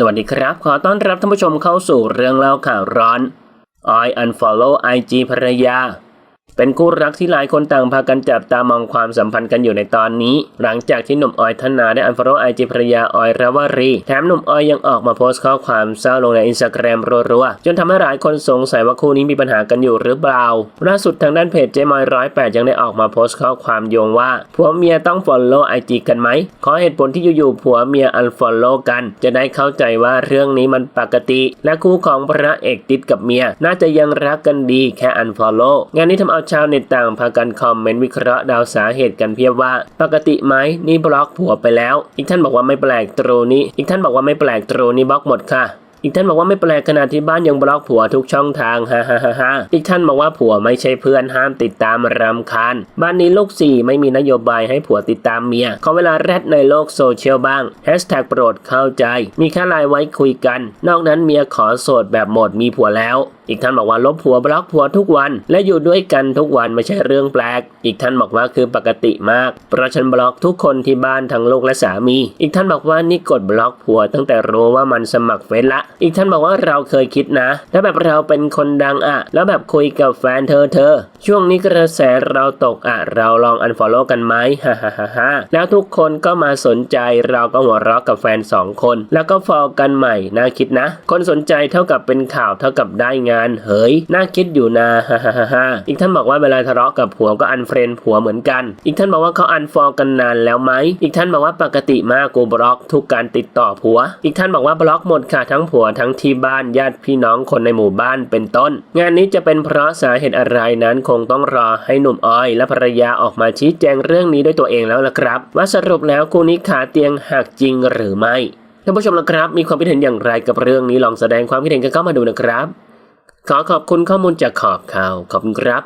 สวัสดีครับ ขอต้อนรับท่านผู้ชมเข้าสู่เรื่องเล่าข่าวร้อน I unfollow IG ภรรยา เป็นคู่รักที่หลายคนต่างพากันจับตามองความสัมพันธ์กันอยู่ในตอนนี้ หลังจากที่หนุ่มออยธนาได้ unfollow IG ภรรยาออยราวรีแถมหนุ่มออยยังออกมาโพสต์ข้อความเศร้าลงในอินสตาแกรมรัวๆ จนทำให้หลายคนสงสัยว่าคู่นี้มีปัญหากันอยู่หรือเปล่าล่าสุดทางด้านเพจเจมอยร้อยแปดยังได้ออกมาโพสต์ข้อความโยงว่าผัวเมียต้อง follow IG กันไหมขอเหตุผลที่อยู่ๆผัวเมีย unfollow กัน จะได้เข้าใจว่าเรื่องนี้มันปกติ และคู่ของพระเอกติดกับเมีย น่าจะยังรักกันดีแค่ unfollow งานนี้ทำเอาชาวเน็ตต่างพากันคอมเมนต์วิเคราะห์ดาวสาเหตุกันเพียบว่า ปกติไหมนี่บล็อกผัวไปแล้ว อีกท่านบอกว่าไม่แปลกตรูนี้ อีกท่านบอกว่าไม่แปลกตรูนี้บล็อกหมดค่ะ อีกท่านบอกว่าไม่แปลกขนาดที่บ้านยังบล็อกผัวทุกช่องทางฮ่าฮ่าฮ่าอีกท่านบอกว่าผัวไม่ใช่เพื่อนห้ามติดตามรำคาญ บ้านนี้ลูกสี่ไม่มีนโยบายให้ผัวติดตามเมียขอเวลาแรดในโลกโซเชียลบ้างแฮชแท็กโปรดเข้าใจ มีแค่ไลน์ไว้คุยกัน นอกนั้นเมียขอโสดแบบหมดมีผัวแล้ว อีกท่านบอกว่าลบผัวบล็อกผัวทุกวัน และอยู่ด้วยกันทุกวันไม่ใช่เรื่องแปลก อีกท่านบอกว่าคือปกติมาก เพราะฉันบล็อกทุกคนที่บ้านทั้งลูกและสามี อีกท่านบอกว่านี่กดบล็อกผัวตั้งแต่รู้ว่ามันสมัครเฟซละอีกท่านบอกว่าเราเคยคิดนะแล้วแบบเราเป็นคนดังอะแล้วแบบคุยกับแฟนเธอเธอช่วงนี้กระแสเราตกอะเราลองอันฟอลโล่กันไหมฮ่าฮ่าฮ่าฮ่าแล้วทุกคนก็มาสนใจเราก็หัวเราะกับแฟนสองคน แล้วก็ฟอลกันใหม่น่าคิดนะ คนสนใจเท่ากับเป็นข่าวเท่ากับได้งานเฮ้ยน่าคิดอยู่นะฮ่าฮ่าฮ่าฮ่าอีกท่านบอกว่าเวลาทะเลาะกับผัวก็อันเฟรนผัวเหมือนกัน อีกท่านบอกว่าเขาอันฟอลกันนานแล้วไหมอีกท่านบอกว่าปกติมากกูบล็อกทุกการติดต่อผัว อีกท่านบอกว่าบล็อกหมดค่ะทั้งผัวทั้งที่บ้านญาติพี่น้องคนในหมู่บ้านเป็นต้น งานนี้จะเป็นเพราะสาเหตุอะไรนั้นคงต้องรอให้หนุ่มออย และภรรยาออกมาชี้แจงเรื่องนี้ด้วยตัวเองแล้วละครับ ว่าสรุปแล้วคู่นี้ขาเตียงหักจริงหรือไม่ท่านผู้ชมละครับ มีความคิดเห็นอย่างไรกับเรื่องนี้ลองแสดงความคิดเห็นกันเข้ามาดูนะครับ ขอขอบคุณข้อมูลจากขอบข่าวขอบคุณครับ